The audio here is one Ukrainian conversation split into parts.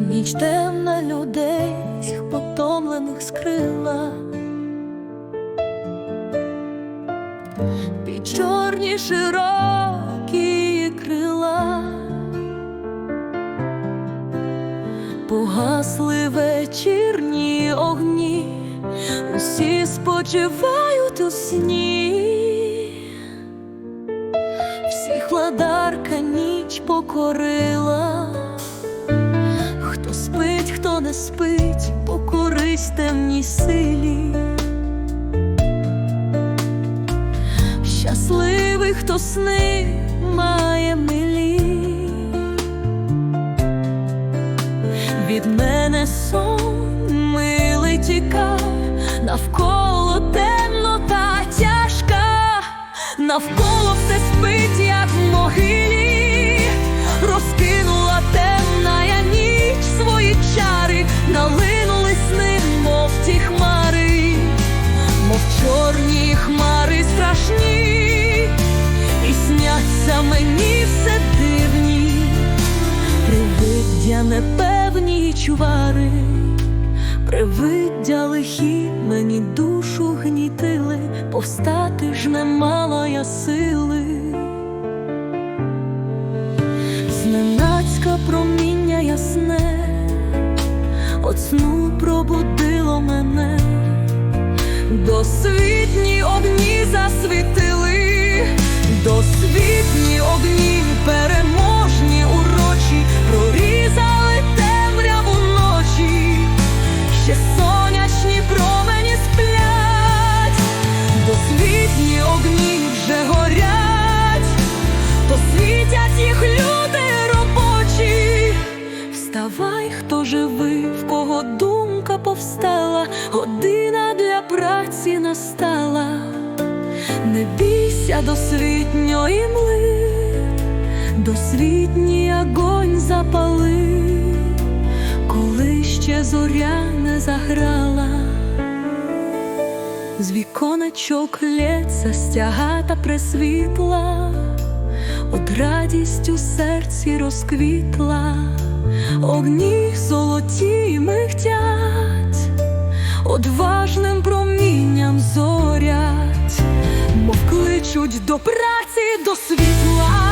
ніч темна людей, потомлених скрила. Під чорні широкі крила. Погасли вечірні огні, усі спочивають у сні, всіх ладарка ніч покорила, спить, покорись темній силі. Щасливий, хто сни має милі. Від мене сон милий тікав, навколо темнота тяжка, навколо все спить, як могилі, непевні чувари, привиддя лихі мені душу гнітили, повстати ж не мала я сили. Зненацька проміння ясне, от сну пробудило мене, досвітні огні Вставай, хто живий, в кого думка повстала, година для праці настала. Не бійся досвітньої мли, досвітній огонь запали, коли ще зоря не заграла. З віконечок лється стягата пресвітла, от радість у серці розквітла, огні золоті михтять, одважним промінням зорять, мов кличуть до праці, до світла.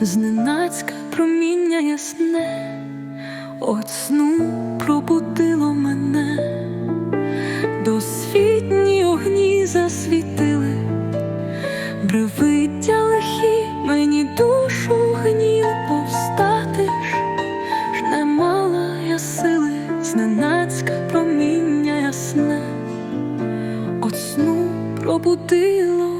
Зненацька проміння ясне, от сну пробудило мене, досвітні огні засвітили, Привиття лихі мені душу гніли, повстати ж, ж не мала я сили, зненацька проміння ясне, от сну пробудило